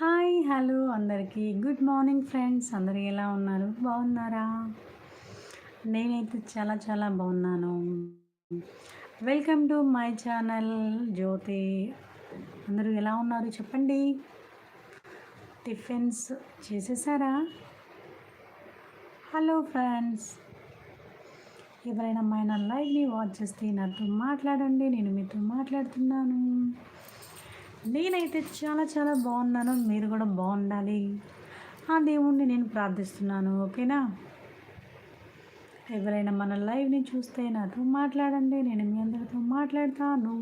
Hi hello అందరికీ. Good morning friends. అందరూ ఎలా ఉన్నారు? బాగున్నారా? నేనైతే చాలా చాలా బాగున్నాను. Welcome to my channel Jyothi. అందరూ ఎలా ఉన్నారు? చెప్పండి. టిఫిన్స్ చేసేసారా? Hello friends. ఎవరైనా మా లైవ్ని వాచ్ చేస్తే నాతో మాట్లాడండి. నేను మీతో మాట్లాడుతున్నాను. నేనైతే చాలా చాలా బాగున్నాను. మీరు కూడా బాగుండాలి. ఆ దేవుణ్ణి నేను ప్రార్థిస్తున్నాను. ఓకేనా? ఎవరైనా మన లైవ్ని చూస్తే నాతో మాట్లాడండి. నేను మీ అందరితో మాట్లాడతాను.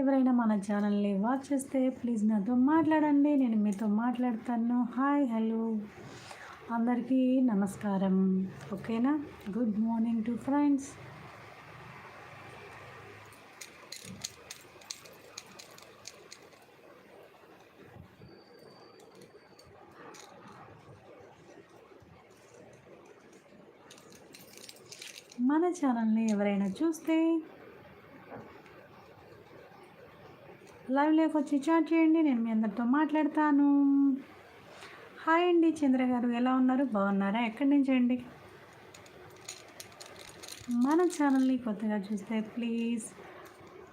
ఎవరైనా మన ఛానల్ని వాచ్ చేస్తే ప్లీజ్ నాతో మాట్లాడండి. నేను మీతో మాట్లాడతాను. Hi hello. అందరికీ నమస్కారం. ఓకేనా? Good morning to friends. మన ఛానల్ని ఎవరైనా చూస్తే లైవ్ లైఫ్ వచ్చి చాట్ చేయండి నేను మీ అందరితో మాట్లాడతాను. హాయ్ అండి చంద్ర గారు ఎలా ఉన్నారు? బాగున్నారా? ఎక్కడి నుంచి అండి? మన ఛానల్ని కొత్తగా చూస్తే ప్లీజ్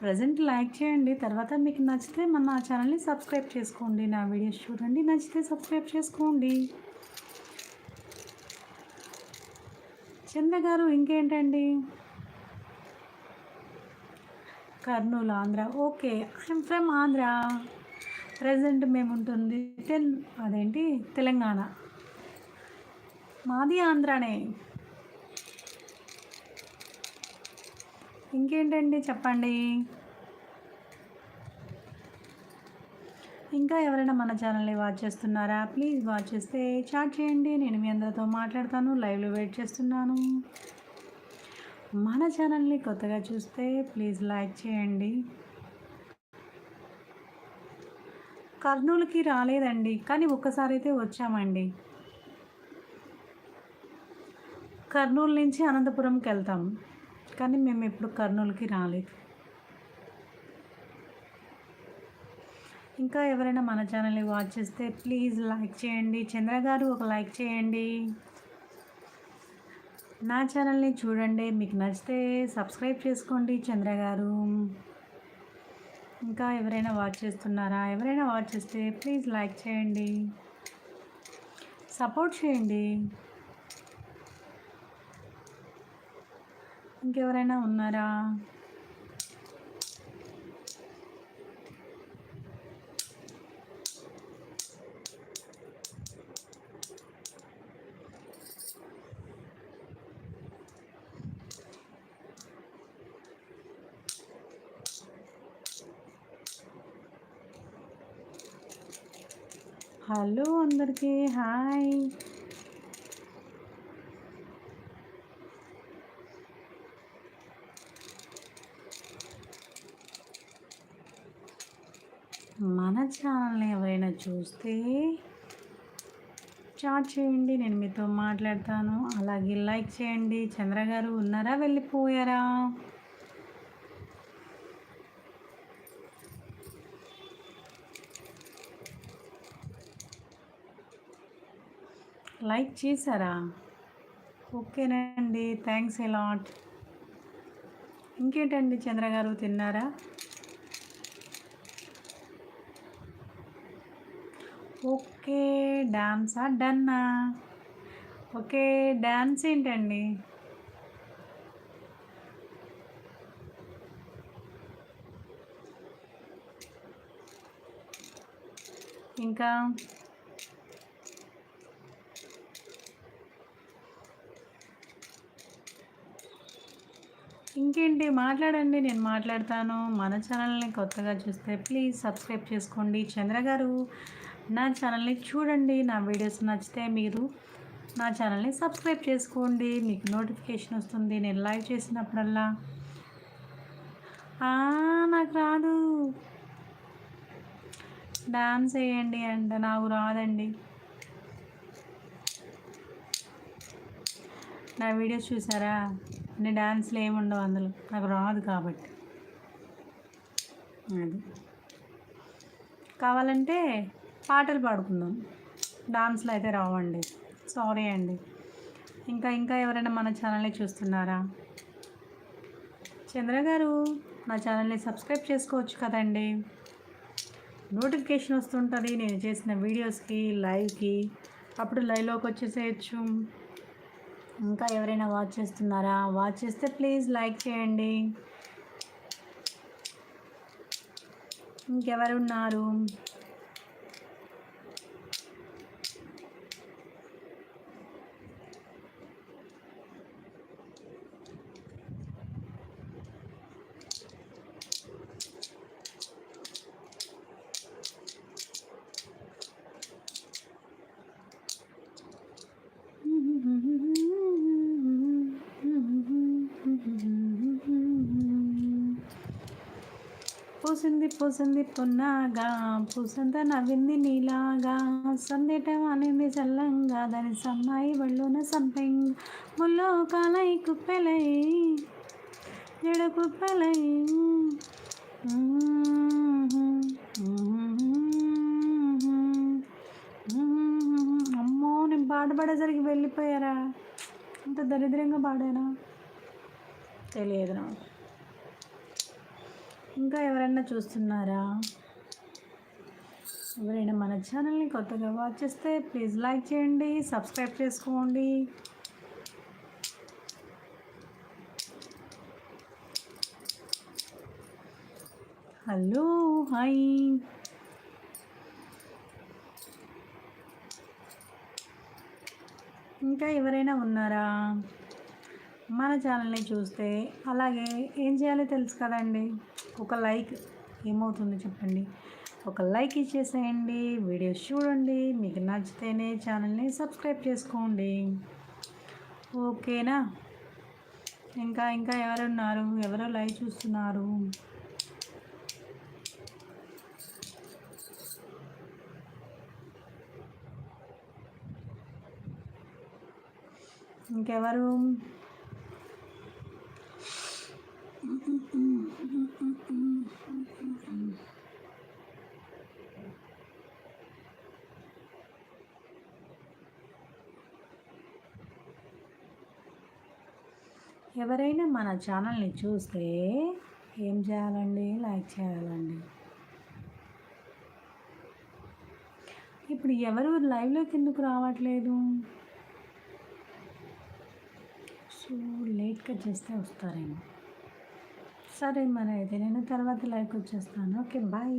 ప్రజెంట్ లైక్ చేయండి. తర్వాత మీకు నచ్చితే మన ఛానల్ని సబ్స్క్రైబ్ చేసుకోండి. నా వీడియోస్ చూడండి నచ్చితే సబ్స్క్రైబ్ చేసుకోండి. చంద్ర గారు ఇంకేంటండి? Kurnool Andhra. Okay I'm from Andhra. Present మేము ఉంటుంది తెల్ అదేంటి? తెలంగాణ. మాది ఆంధ్రానే. ఇంకేంటండి చెప్పండి? ఇంకా ఎవరైనా మన ఛానల్ని వాచ్ చేస్తున్నారా? ప్లీజ్ వాచ్ చేస్తే చాట్ చేయండి. నేను మీ అందరితో మాట్లాడతాను లైవ్లో వెయిట్ చేస్తున్నాను. మన ఛానల్ని కొత్తగా చూస్తే ప్లీజ్ లైక్ చేయండి. కర్నూలుకి రాలేదండి కానీ ఒక్కసారి అయితే వచ్చామండి. కర్నూలు నుంచి అనంతపురంకి వెళ్తాం కానీ మేము ఎప్పుడు కర్నూలుకి రాలేదు. ఇంకా ఎవరైనా మన ఛానల్ని వాచ్ చేస్తే ప్లీజ్ లైక్ చేయండి. చంద్ర గారు ఒక లైక్ చేయండి. నా ఛానల్ని చూడండి. మీకు నచ్చితే సబ్స్క్రైబ్ చేసుకోండి చంద్ర గారు. ఇంకా ఎవరైనా వాచ్ చేస్తున్నారా? ఎవరైనా వాచ్ చేస్తే ప్లీజ్ లైక్ చేయండి. సపోర్ట్ చేయండి. ఇంకెవరైనా ఉన్నారా? హలో అందరికీ హాయ్. మన ఛానల్ని ఎవరైనా చూస్తే చాట్ చేయండి నేను మీతో మాట్లాడతాను. అలాగే లైక్ చేయండి. చంద్ర గారు ఉన్నారా? వెళ్ళిపోయారా? లైక్ చేశారా? ఓకేనండి. థ్యాంక్స్ ఎలాట్ ఇంకేంటండి చంద్ర గారు తిన్నారా? ఓకే డాన్సా? డన్నా? ఓకే డాన్స్ ఏంటండి? ఇంకా? ఇంకేంటి? మాట్లాడండి నేను మాట్లాడతాను. మన ఛానల్ని కొత్తగా చూస్తే ప్లీజ్ సబ్స్క్రైబ్ చేసుకోండి. చంద్ర గారు నా ఛానల్ని చూడండి. నా వీడియోస్ నచ్చితే మీరు నా ఛానల్ని సబ్స్క్రైబ్ చేసుకోండి. మీకు నోటిఫికేషన్ వస్తుంది. నేను లైవ్ చేసినప్పుడల్లా. నాకు రాదు. డాన్స్ వేయండి అంటే. నాకు రాదండి. నా వీడియోస్ చూసారా? అన్ని డాన్స్లు ఏమి ఉండవు అందులో. నాకు రాదు కాబట్టి. అది. కావాలంటే పాటలు పాడుకుందాం. డాన్స్లు అయితే రావండి. సారీ అండి. ఇంకా ఇంకా ఎవరైనా మన ఛానల్ని చూస్తున్నారా? చంద్ర గారు నా ఛానల్ని సబ్స్క్రైబ్ చేసుకోవచ్చు కదండి. నోటిఫికేషన్ వస్తుంటుంది నేను చేసిన వీడియోస్కి లైవ్కి. అప్పుడు లైవ్లోకి వచ్చేసేయచ్చు. ఇంకా ఎవరైనా వాచ్ చేస్తున్నారా? వాచ్ చేస్తే ప్లీజ్ లైక్ చేయండి. ఇంకెవరు పూసింది పూసింది పున్నాగా పూసంత నవ్వింది నీలాగా. సందేట అనేది చల్లంగా దాని సమ్మాయి బళ్ళున సంపెంగ్. ముల్లో కాలై కుప్పెలై జడ కుప్పెలై. అమ్మో నేను పాట పాడేసరికి వెళ్ళిపోయారా? అంత దరిద్రంగా పాడానా? తెలియదు నాకు. ఇంకా ఎవరైనా చూస్తున్నారా? ఎవరైనా మన ఛానల్ని కొత్తగా వాచ్ చేస్తే ప్లీజ్ లైక్ చేయండి సబ్స్క్రైబ్ చేసుకోండి. Hello hi. ఇంకా ఎవరైనా ఉన్నారా? మన ఛానల్ని చూస్తే అలాగే ఏం చేయాలో తెలుసు కదండి. ఒక లైక్ ఏమవుతుంది చెప్పండి? ఒక లైక్ ఇచ్చేసేయండి వీడియోస్ చూడండి మీకు నచ్చితేనే ఛానల్ని సబ్స్క్రైబ్ చేసుకోండి. ఓకేనా? ఇంకా ఇంకా ఎవరున్నారు? ఎవరో లైవ్ చూస్తున్నారు? ఇంకెవరు? ఎవరైనా మన ఛానల్ని చూస్తే ఏం చేయాలండి? లైక్ చేయాలండి. ఇప్పుడు ఎవరు లైవ్లోకి ఎందుకు రావట్లేదు? సో లేట్గా చేస్తే వస్తారేమో. సరే మరి అయితే నేను తర్వాత లైక్ వచ్చేస్తాను. Okay bye.